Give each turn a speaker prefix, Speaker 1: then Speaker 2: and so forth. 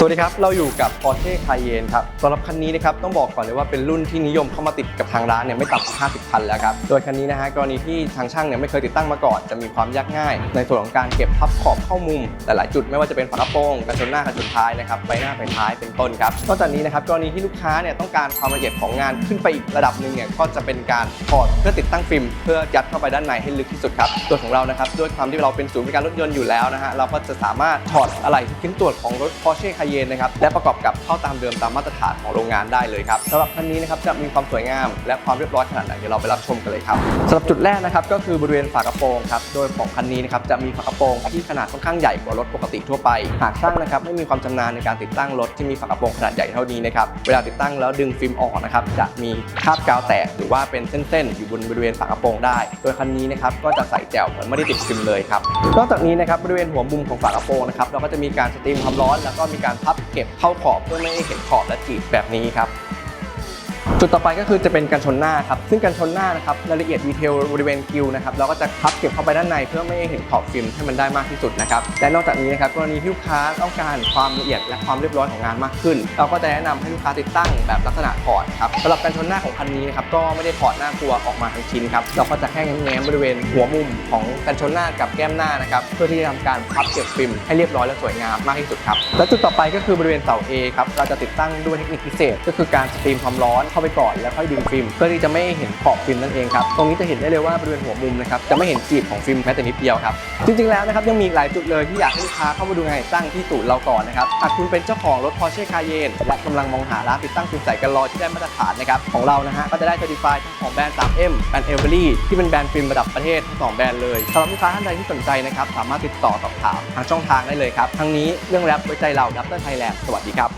Speaker 1: สวัสดีครับ เราอยู่กับ Porsche Cayenne ครับสำหรับคันนี้นะครับต้องบอกก่อนเลยว่าเป็นรุ่นที่นิยมเข้ามาติดกับทางร้านเนี่ยไม่ต่ำกว่า 50 คันแล้วครับ โดยคันนี้นะฮะกรณีที่ทางช่างเนี่ยไม่เคยติดตั้งมาก่อน จะมีความยากง่าย ในส่วนของการเก็บพับขอบเข้ามุม หลายๆจุดไม่ว่าจะเป็นฝากระโปรงกระจกหน้ากระจกท้ายนะครับใบหน้าไฟท้ายเป็นต้นครับนอกจากนี้นะครับกรณีที่ลูกค้าเนี่ยต้องการความละเอียดของงานขึ้นไปอีกระดับหนึ่งเนี่ยก็จะเป็นการถอดเพื่อติดตั้งฟิล์มเพื่อยัดเข้าไปด้านในให้ลึกที่สุดครับตัวของเรานะครับด้วยความที่เราเป็นศูนย์บริการรถยนต์อยู่แล้วนะฮะเราก็จะสามารถถอดอะไหล่ชิ้นส่วนของรถ Porsche Cayenne นะครับและประกอบกับเข้าตามเดิมตามมาตรฐานของโรงงานได้เลยครับสำหรับคันนี้นะครับจะมีความสวยงาม และความเรียบร้อยขนาดไหนเดี๋ยวเราไปรับชมกันเลยครับสำหรับจุดแรกนะครับก็คือบริเวณฝากระโปรงครับโดยของคันนี้นะครับจะมีฝากระโปรงที่ขนาดค่อนข้างใหญ่กว่ารถปกติทั่วไป หากช่างนะครับไม่มีความชำนาญในการติดตั้งรถที่มีฝากระโปรงขนาดใหญ่เท่านี้นะครับเวลาติดตั้งแล้วดึงฟิล์มออกนะครับจะมีคราบกาวแตกหรือว่าเป็นเส้นๆ อยู่บนบริเวณฝากระโปรงได้ โดยคันนี้นะครับก็จะใส่แจวเหมือนไม่ได้ติดฟิล์มเลยครับนอกจากนี้นะครับบริเวณหัวมุมของฝากระโปรงนะครับเราก็จะมีการสตรีมความร้อนแล้วก็มีการพับเก็บเข้าขอบเพื่อไม่ให้เห็นขอบและจีบแบบนี้ครับ จุดต่อไปก็คือจะเป็นกันชนหน้าครับ ซึ่งกันชนหน้านะครับรายละเอียดดีเทลบริเวณกิวนะครับเราก็จะพับเก็บเข้าไปด้านในเพื่อไม่ให้เห็นขอบฟิล์มให้มันได้มากที่สุดนะครับและนอกจากนี้นะครับกรณีที่ลูกค้าต้องการความละเอียดและความเรียบร้อยของงานมากขึ้น เราก็จะแนะนำให้ลูกค้าติดตั้งแบบลักษณะถอดครับสำหรับกันชนหน้าของคันนี้นะครับก็ไม่ได้ถอดหน้าตัวออกมาทั้งชิ้นครับเราก็จะแค่แง้มบริเวณหัวมุมของกันชนหน้ากับแก้มหน้านะครับเพื่อที่จะทำการพับเก็บฟิล์มให้เรียบร้อยและสวยงามมากที่สุดครับและจุดต่อไปก็คือบริเวณเสา A ครับเราจะติดตั้งด้วยเทคนิคพิเศษ ก็คือการสตรีมความร้อนเข้าไปก่อนแล้วค่อยดึงฟิล์มเพื่อที่จะไม่เห็นขอบฟิล์มนั่นเองครับตรงนี้จะเห็นได้เลยว่าบริเวณหัวมุมนะครับจะไม่เห็นจีบของฟิล์มแม้แต่นิดเดียวครับจริงๆแล้วนะครับยังมีหลายจุดเลยที่อยากให้ลูกค้าเข้ามาดูงานตั้งที่ศูนย์เราก่อนนะครับหากคุณเป็นเจ้าของรถ Porsche Cayenne และกำลังมองหาร้านติดตั้งฟิล์มใสกันรอยที่ได้มาตรฐานนะครับของเรานะฮะก็จะได้ certified ของแบรนด์ 3M แบรนด์ Everly ที่เป็นแบรนด์ฟิล์มระดับประเทศทั้งสองแบรนด์เลยสำหรับลูกค้าท่านใดที่สนใจนะครับสามารถติดต่อสอบถามทางช่องทางได้เลยครับทั้งนี้เรื่องแรปไว้ใจเราดับเบิลไทยแลนด์สวัสดีครับ